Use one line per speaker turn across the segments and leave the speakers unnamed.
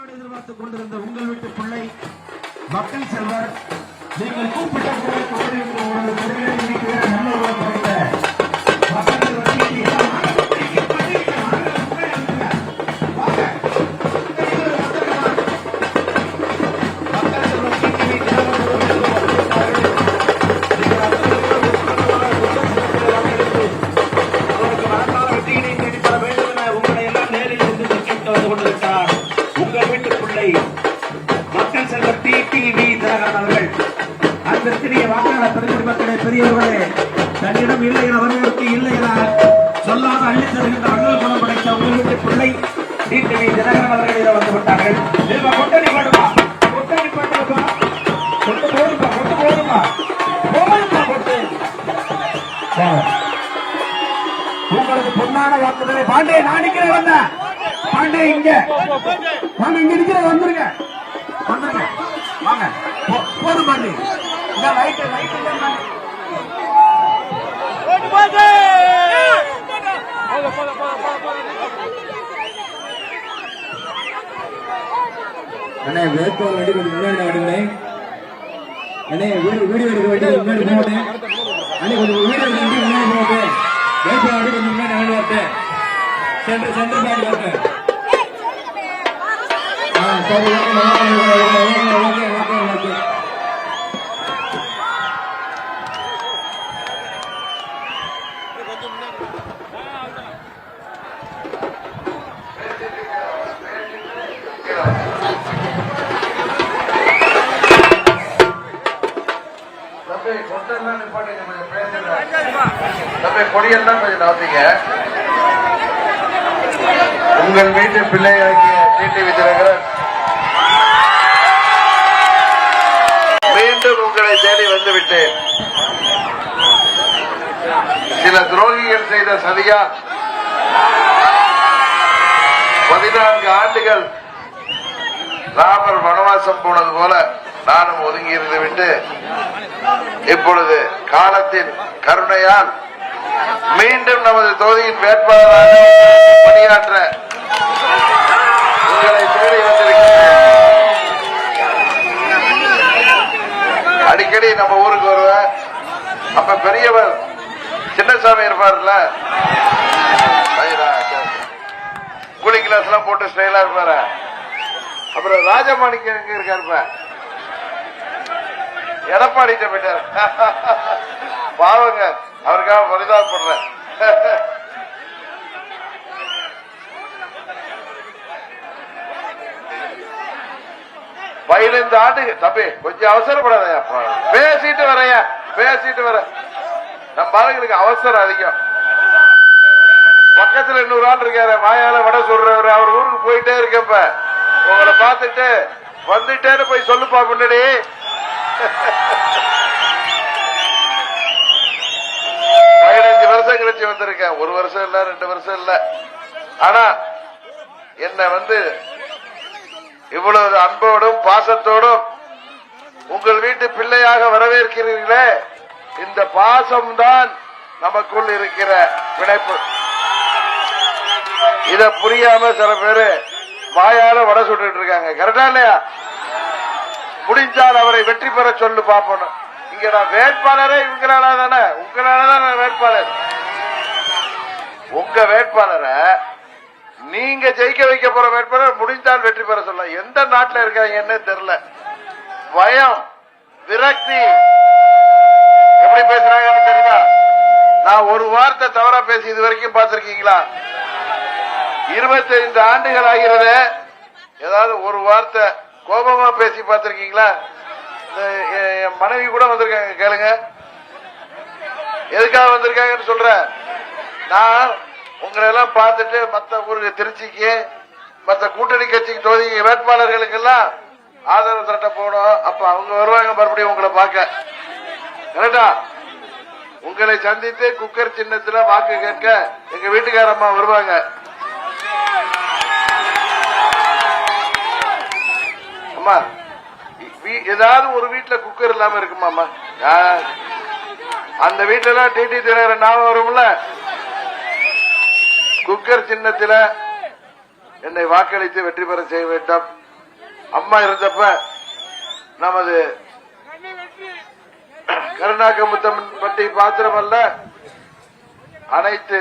ஆவலோடு எதிர்பார்த்துக் கொண்டிருந்த உங்கள் வீட்டு பிள்ளை மக்கள் செல்வர் நீங்கள் கூப்பிட்ட குரலை கொண்டிருக்கிற ஒரு பெருமையை இருக்கிற நல்ல உறவு பிள்ளை டி டிவி தினகரன் அவர்களிடம் வந்து விட்டார்கள். இதுவா கொட்டணி பாடுமா கொட்டணி பாடுமா கொட்டு போடுமா கொட்டு போடுமா. போடுமா கொட்டு. வாங்க. உங்களுக்கு பொன்னான வாக்குகளை பாண்டே நான் நிக்கிறேன் வந்த. பாண்டே இங்க. வாங்க இங்க நிக்கிற வந்துருங்க. வந்துருங்க. வாங்க போதும் பாண்டி. இந்த லைட் லைட் இல்ல பாண்டி.
அண்ணே வேட்பாளர் வண்டி கொஞ்சம் முன்னாடி வாடுங்களே அண்ணே வீடியோ வீடியோ எடுக்க வண்டி கொஞ்சம் முன்னாடி போகட்டேன் அண்ணே கொஞ்சம் வீடியோ எடுக்க வண்டி முன்னாடி போகட்டேன் வேட்பாளர் வண்டி கொஞ்சம் முன்னாடி வாடி வரட்டேன் சென்டர் சென்டர் பாடி வரட்டேன் ஆ சரி ஓகே ஓகே ஓகே.
தம்பி நிப்பாட்டுங்க கொஞ்சம் பேசுங்க தம்பி கொடியெல்லாம் கொஞ்சம் நவந்தீங்க உங்கள் வீட்டு பிள்ளையாகிய வீட்டு விதிரகரன் மீண்டும் உங்களை தேடி வந்து விட்டேன் சில துரோகிகள் செய்த சதியால் பதினான்கு ஆண்டுகள் ராமர் வனவாசம் போனது போல நானும் ஒதுங்கி இருந்து விட்டு இப்பொழுது காலத்தின் கருணையால் மீண்டும் நமது தொகுதியின் வேட்பாளராக பணியாற்ற உங்களை தேடி வந்திருக்கிறேன். அடிக்கடி நம்ம ஊருக்கு வருவேன் அப்ப பெரியவர் சின்னசாமி இருப்பார்ல? கூலிங் கிளாஸ் எல்லாம் போட்டு ஸ்டைலா இருப்பாரு? அப்புறம் ராஜமாணிக்க இருக்காருப்ப? எடப்பாடி போயிட்டாரு. பாவங்க அவருக்காக பரிதாபப்படுறேன். பதினைந்து ஆண்டு தம்பி கொஞ்சம் அவசரப்படாத பேசிட்டு வரையா பேசிட்டு வர நம்ம ஆளுங்களுக்கு அவசரம் அதிகம். பக்கத்துல இன்னொரு ஆள் இருக்காரு மாயால வட சொல்றவர் அவர் ஊருக்கு போயிட்டே இருக்கப்ப உங்களை பார்த்துட்டு வந்துட்டேன்னு போய் சொல்லுப்பா முன்னாடி பதினஞ்சு வருஷம் கழிச்சு வந்திருக்கேன். ஒரு வருஷம் இல்ல ரெண்டு வருஷம் இல்ல. ஆனா என்ன வந்து இவ்வளவு அன்போடும் பாசத்தோடும் உங்கள் வீட்டு பிள்ளையாக வரவேற்கிறீர்களே. இந்த பாசம்தான் நமக்குள் இருக்கிற பிணைப்பு இத புரியாம சில பேரு வாயால வட சுட்டு இருக்காங்க. கரெக்டா இல்லையா? முடிஞ்சால் அவரை வெற்றி பெற சொல்லு பார்ப்போம் இங்க நான் வேட்பாளரே இவங்களால தானே? உங்களால தான் நான் வேட்பாளர். உங்க வேட்பாளரை நீங்க ஜெயிக்க வைக்க போற வேட்பாளர் முடிந்தால் வெற்றி பெற சொல்ல. எந்த நாட்டில் இருக்காங்கன்னு தெரியல. பயம் விரக்தி. எப்படி பேசுறாங்கன்னு தெரியுமா? நான் ஒரு வார்த்தை தவறா பேசி இது வரைக்கும் பார்த்திருக்கீங்களா? இருபத்தைந்து ஆண்டுகள் ஆகிறது. ஏதாவது ஒரு வார்த்தை கோபமா பேசி பார்த்திருக்கீங்களா? இந்த என் மனைவி கூட வந்திருக்காங்க கேளுங்க. எதுக்காக வந்திருக்காங்கன்னு சொல்றேன் நான் உங்களை எல்லாம் பார்த்துட்டு மத்த ஊருக்கு திருச்சிக்கு மத்த கூட்டணி கட்சிக்கு தொகுதி வேட்பாளர்களுக்கு எல்லாம் ஆதரவு திரட்ட போனோம் அப்ப அவங்க வருவாங்க மறுபடியும் உங்களை பார்க்க. கரெக்டா? உங்களை சந்தித்து குக்கர் சின்னத்துல வாக்கு கேட்க எங்க வீட்டுக்காரம்மா வருவாங்க. அம்மா வீ- ஏதாவது ஒரு வீட்டுல குக்கர் இல்லாம இருக்குமாம்மா ஆ, அந்த வீட்டுல எல்லாம் டிடி தினகரன் ஞாபகம் வரும்ல? குக்கர் சின்னத்தில என்னை வாக்களித்து வெற்றி பெற செய்ய வேண்டும். அம்மா இருந்தப்ப நமது கருணாகமுத்தம்மன் பற்றி அல்ல அனைத்து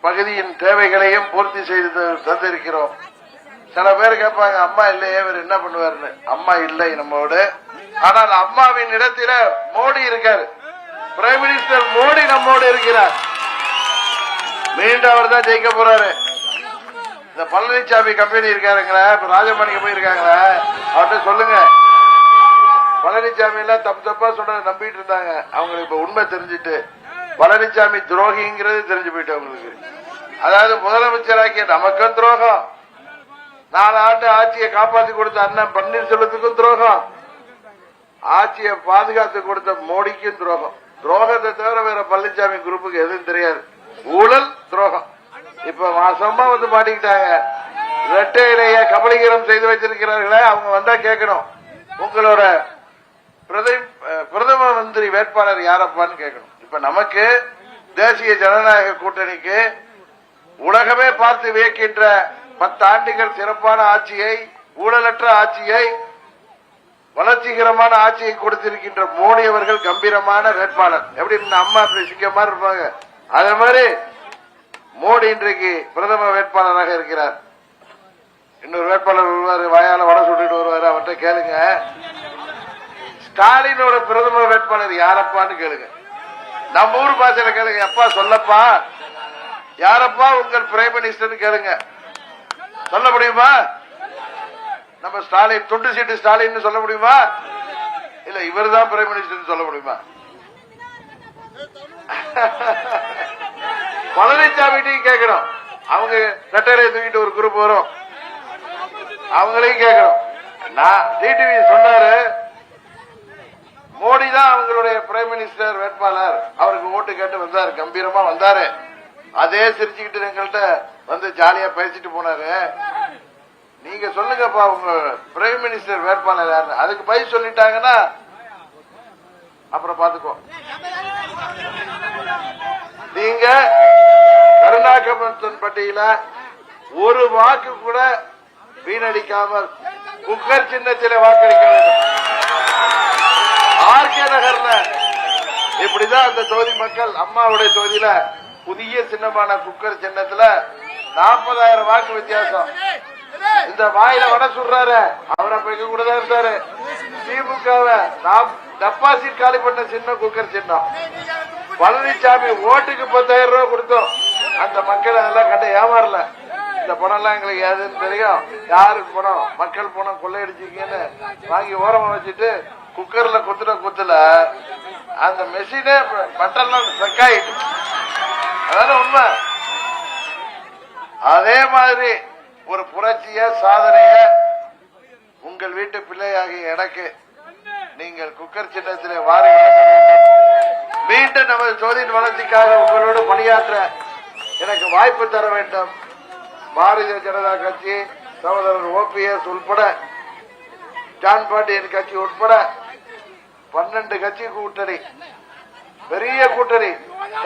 பகுதியின் தேவைகளையும் பூர்த்தி செய்து தந்திருக்கிறோம். சில பேர் கேட்பாங்க அம்மா இல்லையே இவர் என்ன பண்ணுவாருன்னு? அம்மா இல்லை நம்மோடு. ஆனால் அம்மாவின் இடத்தில மோடி இருக்காரு. பிரைம் மினிஸ்டர் மோடி நம்மோடு இருக்கிறார். மீண்டும் அவர் தான் ஜெயிக்க போறாரு. இந்த பழனிசாமி கம்பெனி இருக்காருங்களா இப்ப ராஜபாணிக்கு போயிருக்காங்களா அவர்கிட்ட சொல்லுங்க. பழனிசாமி எல்லாம் தப்பு தப்பா சொன்னதை நம்பிட்டு இருந்தாங்க. அவங்களுக்கு இப்ப உண்மை தெரிஞ்சிட்டு பழனிசாமி துரோகிங்கிறது தெரிஞ்சு போயிட்டு அவங்களுக்கு. அதாவது முதலமைச்சராக்கிய நமக்கும் துரோகம். நாலு ஆண்டு ஆட்சியை காப்பாற்றி கொடுத்த அண்ணன் பன்னீர்செல்வத்துக்கும் துரோகம். ஆட்சியை பாதுகாத்து கொடுத்த மோடிக்கும் துரோகம். துரோகத்தை தவிர வேற பழனிசாமி குரூப்புக்கு எதுவும் தெரியாது. ஊழல் துரோகம். இப்ப மாசமா வந்து மாட்டிக்கிட்டாங்க. ரெட்டையிலேயே கபலீகரம் செய்து வைத்திருக்கிறார்களே அவங்க வந்தா கேட்கணும். உங்களோட பிரதம மந்திரி வேட்பாளர் யாரப்பான்னு கேட்கணும். இப்ப நமக்கு தேசிய ஜனநாயக கூட்டணிக்கு உலகமே பார்த்து வியக்கின்ற பத்தாண்டுகள் சிறப்பான ஆட்சியை ஊழலற்ற ஆட்சியை வளர்ச்சிகரமான ஆட்சியை கொடுத்திருக்கின்ற மோடி அவர்கள் கம்பீரமான வேட்பாளர். எப்படி அம்மா அப்படி சிங்கமா இருப்பாங்க. அதே மாதிரி மோடி இன்றைக்கு பிரதம வேட்பாளராக இருக்கிறார். இன்னொரு வேட்பாளர் வருவாரு வாயால வட சுட்டுட்டு வருவாரு அவர்கிட்ட கேளுங்க. ஸ்டாலினோட பிரதம வேட்பாளர் யாரப்பான்னு கேளுங்க. நம்ம ஊர் பாசையில கேளுங்க. அப்பா சொல்லப்பா. யாரப்பா உங்கள் பிரைம் மினிஸ்டர் கேளுங்க. சொல்ல முடியுமா? நம்ம ஸ்டாலின் தொண்டு சீட்டு ஸ்டாலின் சொல்ல முடியுமா? இல்ல இவர் தான் பிரைம் மினிஸ்டர் சொல்ல முடியுமா? பழனிசாமிட்டையும் கேட்கணும். அவங்க கட்டளை தூக்கிட்டு ஒரு குரூப் வரும். அவங்களையும் கேட்கணும். நான் டிடிவி சொன்னாரு மோடி தான் அவங்களுடைய பிரைம் மினிஸ்டர் வேட்பாளர். அவருக்கு ஓட்டு கேட்டு வந்தாரு கம்பீரமா வந்தாரு. அதே சிரிச்சுக்கிட்டு எங்கள்கிட்ட வந்து ஜாலியா பேசிட்டு போனாரு. நீங்க சொல்லுங்கப்பா உங்க பிரைம் மினிஸ்டர் வேட்பாளர் யாரு அதுக்கு பதில் சொல்லிட்டாங்கன்னா அப்புறம் பாத்துக்கோ நீங்க கருணாகமத்தன் பட்டியல ஒரு வாக்கு கூட வீணடிக்காமல் குக்கர் சின்னத்திலே வாக்களிக்க வேண்டும். ஆர்கே நகர்ல இப்படிதான் அந்த தொகுதி மக்கள் அம்மாவுடைய தொகுதியில புதிய சின்னமான குக்கர் சின்னத்துல நாற்பதாயிரம் வாக்கு வித்தியாசம். இந்த வாயில வட சுடுறாரு. அவர் அப்ப எங்க கூட தான் இருந்தாரு திமுகவை டெபாசிட் காலி பண்ண சின்ன குக்கர் சின்னம். பழனிசாமி ஓட்டுக்கு பத்தாயிரம் ரூபாய் கொடுத்தோம். அந்த மக்கள் அதெல்லாம் கட்ட ஏமாறல. இந்த பணம் எல்லாம் எங்களுக்கு ஏதுன்னு தெரியும். யாருக்கு பணம்? மக்கள் பணம் கொள்ளையடிச்சிருக்கீங்கன்னு வாங்கி ஓரமா வச்சுட்டு குக்கர்ல குத்துன குத்துல அந்த மெஷினே பட்டன்லாம் ஸ்டக் ஆயிட்டு. அதான உண்மை? அதே மாதிரி ஒரு புரட்சிய சாதனைய உங்கள் வீட்டு பிள்ளையாகிய எனக்கு நீங்கள் குக்கர் சின்னத்திலே வாரி வேண்டும். மீண்டும் நமது ஜோதியின் வளர்ச்சிக்காக உங்களோடு பணியாற்ற எனக்கு வாய்ப்பு தர வேண்டும். பாரதிய ஜனதா கட்சி சகோதரர் ஓபிஎஸ் உட்பட ஜான் பாண்டியன் கட்சி உட்பட பன்னெண்டு கட்சி கூட்டணி பெரிய கூட்டணி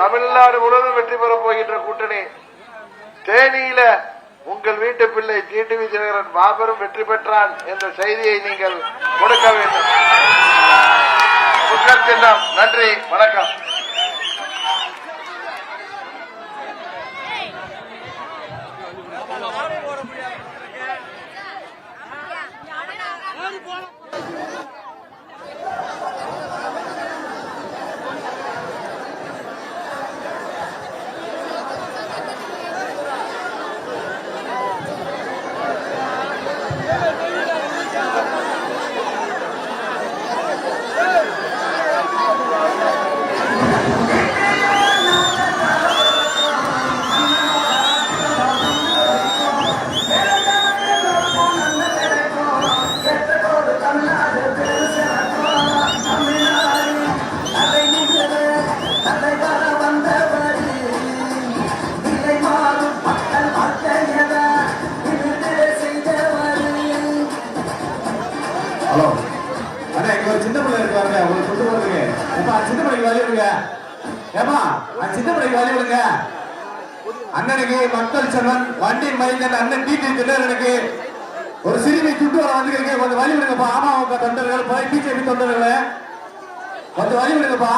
தமிழ்நாடு முழுவதும் வெற்றி பெறப் போகின்ற கூட்டணி தேனியில உங்கள் வீட்டு பிள்ளை டிடிவி தினகரன் மாபெரும் வெற்றி பெற்றான் என்ற செய்தியை நீங்கள் கொடுக்க வேண்டும். சின்னம். நன்றி. வணக்கம்.
மக்கள் செல்வன் வண்டி மைந்தன் அண்ணன் டிடி எனக்கு ஒரு சிறுமி சுட்டு
வர வந்துருக்கீங்க கொஞ்சம் வழி விடுங்கப்பா. அமமுக தொண்டர்கள் பிஜேபி தொண்டர்களே. கொஞ்சம் வழி விடுங்கப்பா.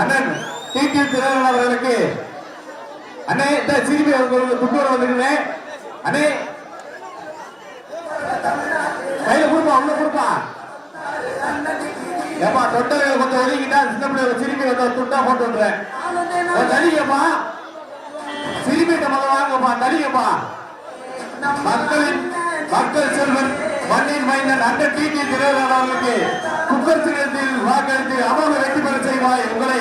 அண்ணன் டிடி திரவன் அவர்களுக்கு அண்ணே இந்த சிறுமி அவர்களுக்கு சுட்டு வர வந்துருக்கேன் அண்ணே கையில கொடுப்பா உள்ள கொடுப்பா. ஏப்பா தொண்டர்கள் கொஞ்சம் ஒதுங்கிட்டா சின்ன பிள்ளை சிறுமி வந்து துண்டா போட்டு விடுறேன் தனிங்கப்பா சிறுமிட்ட முதல்ல வாங்கப்பா தனிங்கப்பா மக்களின் மக்கள் செல்வன் மண்ணின் மைந்தன் அந்த டிடி திரையரங்க அவர்களுக்கு குக்கர் சின்னத்தில் வாக்களித்து அமர்வு வெற்றி பெற செய்வாய் உங்களை.